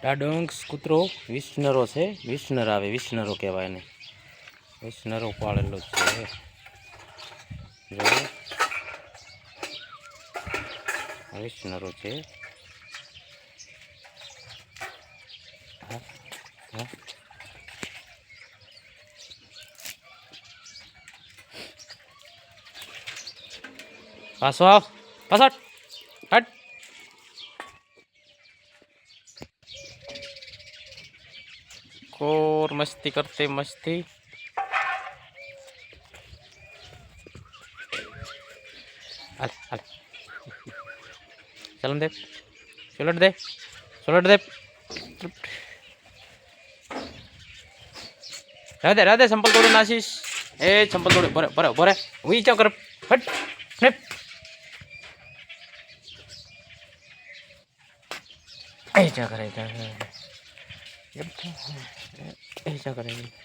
ડાડોંગ્સ કૂતરો વિસનરો છે વિસનર આવે વિસનરો કહેવાય એને વિસનરો પાળેલો છે જો આ વિસનરો છે હા હા પાછો આવ પાછળ કોર मस्ती करते मस्ती। હાલ હાલ चलन देव સોલટ दे સોલટ दे। રાધે રાધે સંપલ તોડે નાશીશ એ સંપલ તોડે ભરે ભરે ભરે હું ઈચા કર ફટ ફટ ઈચા કરે ઈચા 이렇게 시작을 했는데